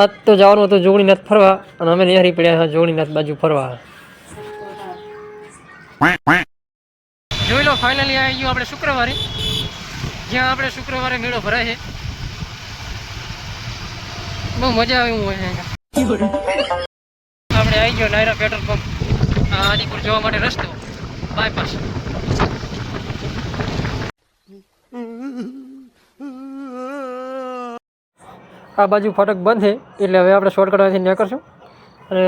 આજ તો જવાનું હતું જોગણીનાથ ફરવા અને અમે નિહારી પડ્યા જોગણીનાથ બાજુ ફરવા. જોઈ લો ફાઇનલી આવી ગયું આપણે શુક્રવારે. જ્યાં આપણે શુક્રવારે મેળો ભરાય છે. બહુ મજા આવે અહીંયા. આપણે આવી ગયો નાયરા પેટ્રોલ પંપ આદિપુર જવા માટે રસ્તો. બાયપાસ આ બાજુ ફાટક બંધ છે, એટલે હવે આપણે શોર્ટકટ અહીંથી કરશું અને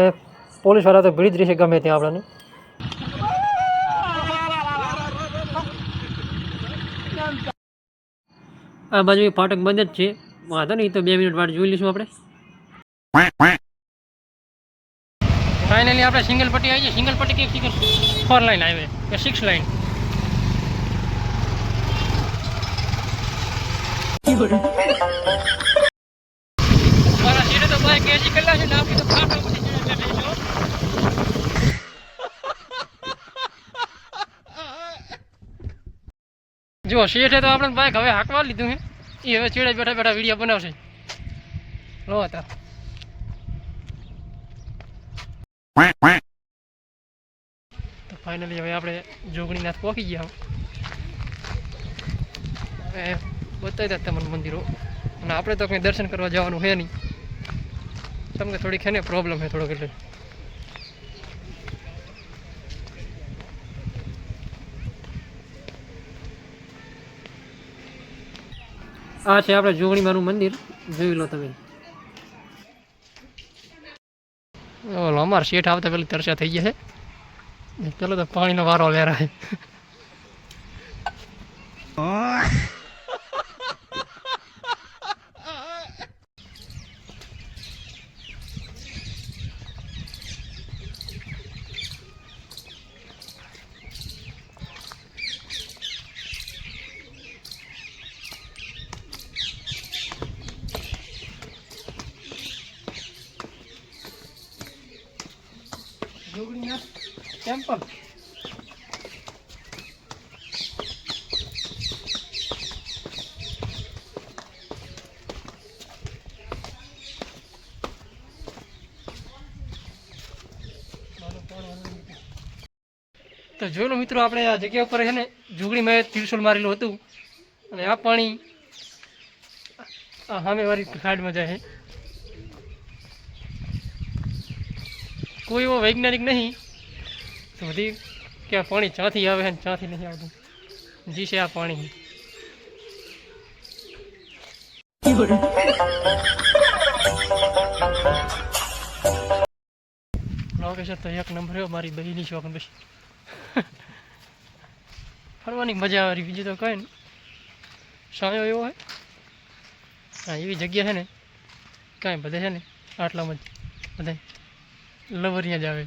પોલીસવાળા તો ભીડ જ રહેશે ગમે ત્યાં આપણને. આ બાજુ ફાટક બંધ જ છે. વાંધો નહીં, તો બે મિનિટ વાટ જોઈ લઈશું આપણે. ફાઇનલી આપણે સિંગલ પટ્ટી આવી છે. સિંગલ પટ્ટી કે સિંગલ ફોર લાઈન હાઈવે કે સિક્સ લાઈન મારા સીટે તો બાઈક એસી કલાક છે ને આપણી તો ફાટો બધી ચડે છે બેસો. જો, શેઠે તો આપણે બાઈક હવે હાંકવા લીધું છે એ હવે છેડે બેઠા બેઠા વીડિયો બનાવશે. લો હતા તો. ફાઇનલી હવે આપણે જોગણીનાથ પહોંચી ગયા હવે બતાવી દે તમને મંદિરો. અને આપણે તો કંઈ દર્શન કરવા જવાનું છે નહીં. તમને થોડીક છે ને પ્રોબ્લેમ છે થોડોક એટલે. આ છે આપણે જોગણીમાનું મંદિર. જોઈ લો તમે. ઓલો, અમારે શેઠ આવતા પેલી તરસ્યા થઈ ગયા છે. પેલો તો પાણીનો વારો લેરાય જોગણીનાથ ટેમ્પલ તો જોઈ લો મિત્રો, આપણે આ જગ્યા ઉપર છે ને જોગણીમાં ત્રિશુલ મારેલું હતું. અને આ પાણી આ સામેવાળી ખાડમાં જાય છે. કોઈ એવો વૈજ્ઞાનિક નહીં. તો બધી કે આ પાણી ચાથી આવે અને ચાથી નહીં આવતું. જી છે આ પાણી. લોકેશન તો એક નંબર એવો મારી બહીની શોખ પછી ફરવાની મજા આવે બીજું તો કઈ ને સાયો એવો હોય હા, એવી જગ્યા છે ને, કાંઈ બધે છે ને, આટલામાં જ બધા લવરિયા જ આવે.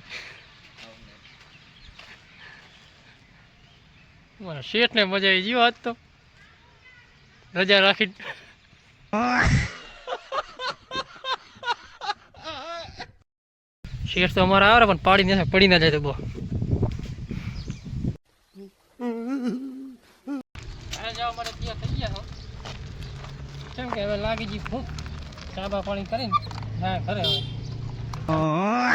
મારા શેઠને મજા આવી જીવો આજ તો. રજા રાખી. શેઠ તો અમારા આવે, પણ પાડી ના પડી ના જાય તો બહુ કેમ કે હવે લાગી જી ભૂખ. ચાબા પાણી કરીને હા ઘરે હવે. 啊